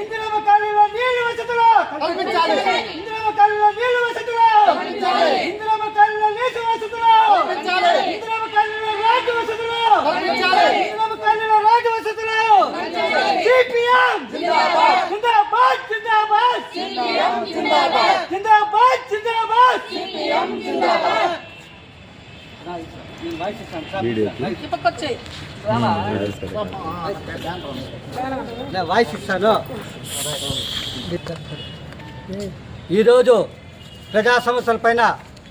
ఇందిరమ్మ కాలనీలో నీళ్ళు వసతులు కల్పించాలి. ఇందిరమ్మ కాలనీలో నీళ్ళు వసతులు కల్పించాలి. ఇందిరమ్మ కాలనీలో నీటి వసతులు కల్పించాలి. ఇందిరమ్మ కాలనీలో రోడ్డు వసతులు కల్పించాలి. ఇందిరమ్మ కాలనీలో రోడ్డు వసతులు సిపిఎం జిందాబాద్. జిందాబాద్ జిందాబాద్ సిపిఎం జిందాబాద్ జిందాబాద్ జిందాబాద్ సిపిఎం జిందాబాద్ వాయిస్ ఇస్తాను ఈరోజు ప్రజా సమస్యల పైన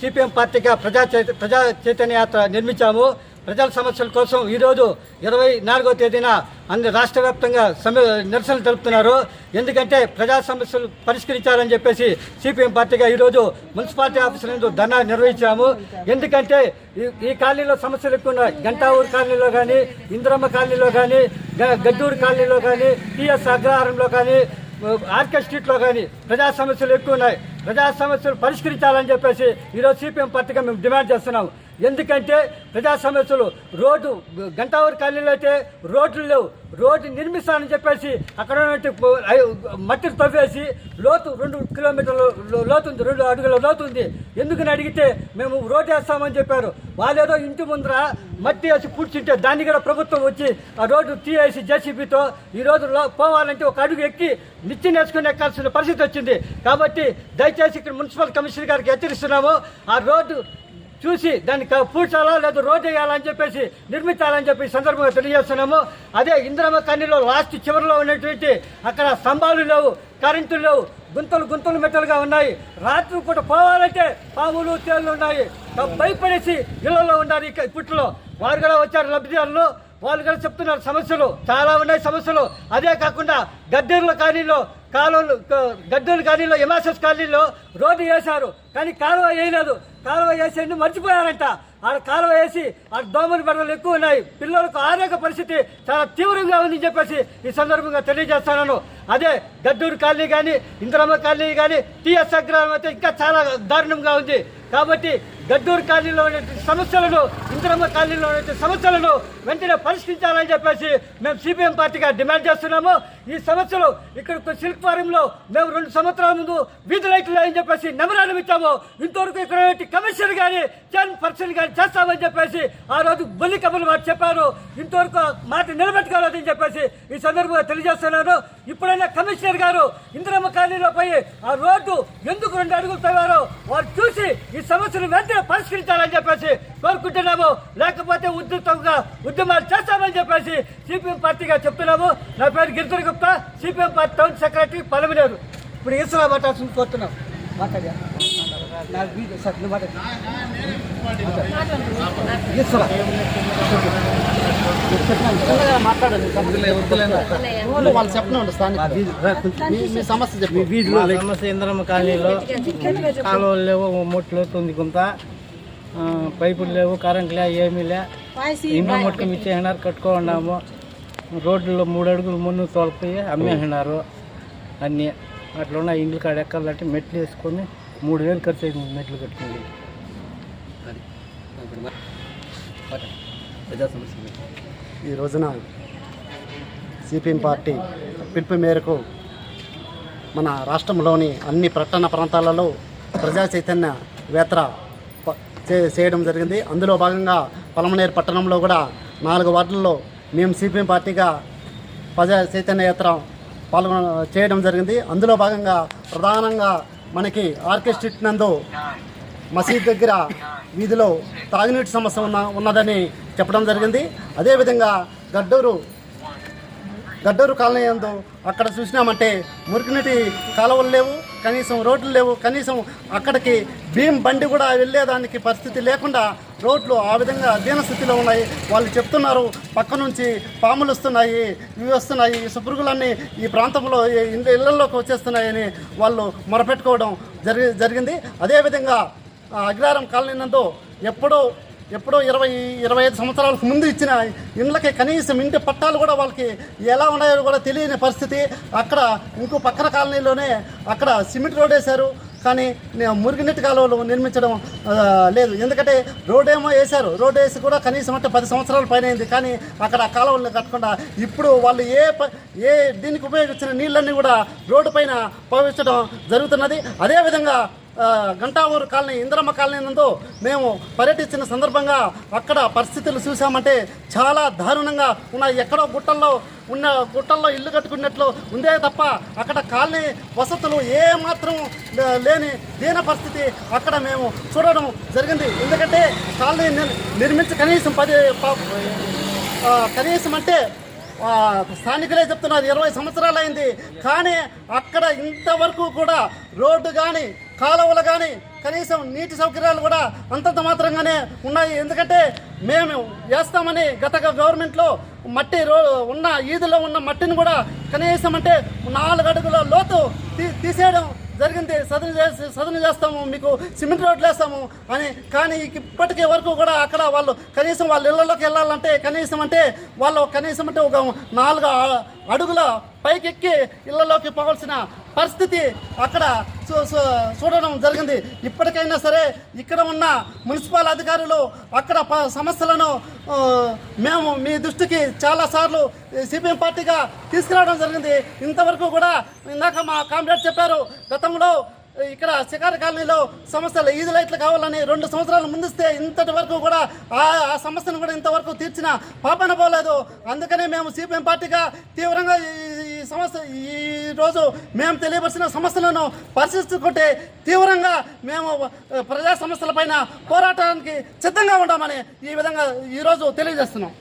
సిపిఎం పార్టీగా ప్రజా ప్రజా చైతన్య యాత్ర నిర్మించాము. ప్రజల సమస్యల కోసం ఈరోజు ఇరవై నాలుగో తేదీన అన్ని రాష్ట్ర వ్యాప్తంగా సమ్మె నిరసనలు తెలుపుతున్నారు. ఎందుకంటే ప్రజా సమస్యలు పరిష్కరించాలని చెప్పేసి సిపిఎం పార్టీగా ఈరోజు మున్సిపాలిటీ ఆఫీసుల నందు ధర్నా నిర్వహించాము. ఎందుకంటే ఈ ఈ కాలనీలో సమస్యలు ఎక్కువ ఉన్నాయి. గంటావూరు కాలనీలో కానీ ఇందిరమ్మ కాలనీలో కానీ గ- కాలనీలో కానీ టీఎస్ అగ్రహారంలో కానీ ఆర్కే స్ట్రీట్లో కానీ ప్రజా సమస్యలు ఎక్కువ ఉన్నాయి. ప్రజా సమస్యలు పరిష్కరించాలని చెప్పేసి ఈరోజు సిపిఎం పార్టీగా మేము డిమాండ్ చేస్తున్నాం. ఎందుకంటే ప్రజా సమస్యలు రోడ్డు గంటావరి కాలనీలో అయితే రోడ్లు లేవు. రోడ్డు నిర్మిస్తానని చెప్పేసి అక్కడ మట్టిని తవ్వేసి లోతు రెండు కిలోమీటర్లు లోతుంది లోతు ఉంది రెండు అడుగుల లోతు ఉంది ఎందుకని అడిగితే మేము రోడ్డు వేస్తామని చెప్పారు. వాళ్ళేదో ఇంటి ముందర మట్టి వేసి కూర్చుంటే దాన్ని కూడా ప్రభుత్వం వచ్చి ఆ రోడ్డు తీయేసి జేసీబీతో ఈ రోజు పోవాలంటే ఒక అడుగు ఎక్కి నిచ్చెన నేర్చుకుని ఎక్కాల్సిన పరిస్థితి వచ్చింది. కాబట్టి దయచేసి ఇక్కడ మున్సిపల్ కమిషనర్ గారికి హెచ్చరిస్తున్నాము. ఆ రోడ్డు చూసి దాన్ని పూడ్చాలా లేదా రోడ్ వేయాలని చెప్పేసి నిర్మించాలని చెప్పి సందర్భంగా తెలియజేస్తున్నాము. అదే ఇంద్రమ్మ కన్నీలో లాస్ట్ చివరిలో ఉన్నటువంటి అక్కడ స్తంభాలు లేవు కరెంటు లేవు గుంతలు గుంతలు మెట్టలుగా ఉన్నాయి. రాత్రి పూట పోవాలంటే పాములు తేళ్ళు ఉన్నాయి. భయపడేసి ఇళ్ళలో ఉన్నారు ఇక ఇప్పట్లో. వారు కూడా వచ్చారు లబ్ధిదారులు. వాళ్ళు కూడా చెప్తున్నారు సమస్యలు. చాలా ఉన్నాయి సమస్యలు. అదే కాకుండా గద్దెర్ల కాలనీలో కాలువలు క- గద్దెల కాలనీలో కాలనీలో రోడ్డు వేశారు. కానీ కాలువ వేయలేదు. కాలువ వేసేందుకు మర్చిపోయారంట. ఆడ కాలువ వేసి ఆడ దోమల బెడలు ఎక్కువ ఉన్నాయి. పిల్లలకు ఆరోగ్య పరిస్థితి చాలా తీవ్రంగా ఉందని చెప్పేసి ఈ సందర్భంగా తెలియజేస్తున్నాను. అదే గద్దూరు కాలనీ కానీ ఇంద్రమ్మ కాలనీ కానీ టీఎస్ అగ్రహం అయితే ఇంకా చాలా దారుణంగా ఉంది. కాబట్టి గద్దూరు కాలనీలో ఉన్నటువంటి సమస్యలను ఇంద్రమ్మ కాలనీలో ఉన్నటువంటి సమస్యలను వెంటనే పరిష్కరించాలని చెప్పేసి మేము సిపిఎం పార్టీగా డిమాండ్ చేస్తున్నాము. ఈ సమస్యలు ఇక్కడ సిల్క్ ఫారంలో మేము రెండు సంవత్సరాల ముందు వీధి లైట్లు అని చెప్పేసి నెమరాలు ఇచ్చాము. ఇంతవరకు ఇక్కడ ఉన్నటువంటి కమిషనర్ కానీ చైర్మన్ పర్సన్ కానీ చేస్తామని చెప్పేసి ఆ రోజు బొల్లి కబులు మాట చెప్పారు. ఇంతవరకు మాట నిలబెట్టుకోలేదని చెప్పేసి ఈ సందర్భంగా తెలియజేస్తున్నాను. ఇప్పుడైనా కమిషనర్ గారు ఇంద్రమ్మ కాలనీలో పోయి ఆ రోడ్డు ఎందుకు రెండు అడుగులు తవ్వారో వారు చూసి ఈ సమస్యను వెంటనే పరిష్కరించాలని చెప్పేసి కోరుకుంటున్నాము. లేకపోతే ఉద్యుక్తంగా ఉద్యమాలు చేస్తామని చెప్పేసి సిపిఎం పార్టీగా చెప్తున్నాము. నా పేరు Giridhar Gupta CPM party town secretary Palamaneru. ఇప్పుడు ఈశ్వరా మాట్లాడుతుంది కోరుతున్నాం. మాట్లాడా. నాకు నువ్వు వాళ్ళు చెప్పండి స్థానిక మీ- మీ సమస్య చెప్పండి వీధిలో సమస్య ఇంద్రమ్మ కాలనీలో కాలువలు లేవు మొట్లు కొంత పైపులు లేవు కరెంట్ లే ఏమీ లే ఇంట్లో మొట్టుకు ఇచ్చేసినారు కట్టుకోన్నాము రోడ్లలో మూడు అడుగులు ముందు తోలిపోయి అమ్మేసినారు అన్నీ అట్లా ఉన్న ఇండ్ల కాడ ఎక్కాలంటే మెట్లు వేసుకొని మూడు వేలు ఖర్చు అయింది మెట్లు కట్టుకుంది ఈ రోజున సిపిఎం పార్టీ పిలుపు మేరకు మన రాష్ట్రంలోని అన్ని పట్టణ ప్రాంతాలలో ప్రజా చైతన్య వేత్ర చే- చేయడం జరిగింది. అందులో భాగంగా పలమనేరు పట్టణంలో కూడా నాలుగు వార్డుల్లో మేము సిపిఎం పార్టీగా ప్రజా చైతన్య యాత్ర పాల్గొన చేయడం జరిగింది. అందులో భాగంగా ప్రధానంగా మనకి ఆర్కే స్ట్రీట్ నందు మసీద్ దగ్గర వీధిలో తాగునీటి సమస్య ఉన్న ఉన్నదని చెప్పడం జరిగింది. అదేవిధంగా గడ్డూరు గడ్డూరు కాలనీ యందు అక్కడ చూసినామంటే మురికినీటి కాలువలు లేవు కనీసం రోడ్లు లేవు కనీసం అక్కడికి భీమ్ బండి కూడా వెళ్ళేదానికి పరిస్థితి లేకుండా రోడ్లు ఆ విధంగా దీనస్థితిలో ఉన్నాయి. వాళ్ళు చెప్తున్నారు పక్క నుంచి పాములు వస్తున్నాయి ఇవి వస్తున్నాయి ఈ సుపురుగులన్నీ ఈ ప్రాంతంలో ఇండ్ల ఇళ్ళలోకి వచ్చేస్తున్నాయని వాళ్ళు మొరపెట్టుకోవడం జరిగి జరిగింది. అదేవిధంగా అగ్రారం కాలనీ నందు ఎప్పుడూ ఎప్పుడో ఇరవై ఇరవై ఐదు సంవత్సరాలకు ముందు ఇచ్చిన ఇండ్లకి కనీసం ఇంటి పట్టాలు కూడా వాళ్ళకి ఎలా ఉన్నాయో కూడా తెలియని పరిస్థితి. అక్కడ ఇంకో పక్కన కాలనీలోనే అక్కడ సిమెంట్ రోడ్ వేశారు. కానీ నే- మురుగునీటి కాలువలు నిర్మించడం లేదు. ఎందుకంటే రోడ్ ఏమో వేశారు. రోడ్ వేసి కూడా కనీసం అంటే పది సంవత్సరాల పైన అయింది. కానీ అక్కడ కాలువలు కట్టకుండా ఇప్పుడు వాళ్ళు ఏ ప- ఏ దీనికి ఉపయోగించిన నీళ్ళన్నీ కూడా రోడ్డు పైన ప్రవహించడం జరుగుతున్నది. అదేవిధంగా గంటావూరు కాలనీ ఇంద్రమ్మ కాలనీ నందు మేము పర్యటించిన సందర్భంగా అక్కడ పరిస్థితులు చూసామంటే చాలా దారుణంగా ఉన్నాయి. ఎక్కడో గుట్టల్లో ఉన్న గుట్టల్లో ఇల్లు కట్టుకున్నట్లు ఉందే తప్ప అక్కడ కాలనీ వసతులు ఏమాత్రం లే- లేని దీన పరిస్థితి అక్కడ మేము చూడడం జరిగింది. ఎందుకంటే కాలనీ నిర్మించి కనీసం పది కనీసం అంటే స్థానికులే చెప్తున్నారు ఇరవై సంవత్సరాలు అయింది కానీ అక్కడ ఇంతవరకు కూడా రోడ్డు కానీ కాలువలు కానీ కనీసం నీటి సౌకర్యాలు కూడా అంతంత మాత్రంగానే ఉన్నాయి. ఎందుకంటే మేము వేస్తామని గత గవర్నమెంట్లో మట్టి రో ఉన్న ఈదులో ఉన్న మట్టిని కూడా కనీసం అంటే నాలుగు అడుగుల లోతు తీ తీసేయడం జరిగింది. సదును చేసి సదును చేస్తాము మీకు సిమెంట్ రోడ్లు వేస్తాము అని. కానీ ఇప్పటికే వరకు కూడా అక్కడ వాళ్ళు కనీసం వాళ్ళ ఇళ్ళలోకి వెళ్ళాలంటే కనీసం అంటే వాళ్ళు కనీసం అంటే ఒక నాలుగు అడుగుల పైకెక్కి ఇళ్ళలోకి పోవాల్సిన పరిస్థితి అక్కడ చూ- చూడడం జరిగింది. ఇప్పటికైనా సరే ఇక్కడ ఉన్న మున్సిపల్ అధికారులు అక్కడ ప- సమస్యలను మేము మీ దృష్టికి చాలాసార్లు సిపిఎం పార్టీగా తీసుకురావడం జరిగింది. ఇంతవరకు కూడా ఇందాక మా కామ్రేడ్ చెప్పారు గతంలో ఇక్కడ శికారి కాలనీలో సమస్యలు ఈజీ లైట్లు కావాలని రెండు సంవత్సరాలు ముందిస్తే ఇంతటి వరకు కూడా ఆ ఆ సమస్యను కూడా ఇంతవరకు తీర్చిన పాపన పోలేదు. అందుకనే మేము సిపిఎం పార్టీగా తీవ్రంగా ఈ సమస్య ఈ రోజు మేము తెలియపరిచిన సమస్యలను పరిశీలించుకుంటే తీవ్రంగా మేము ప్రజా ప్రజా సమస్యలపైన పోరాటానికి సిద్ధంగా ఉంటామని ఈ విధంగా ఈరోజు తెలియజేస్తున్నాం.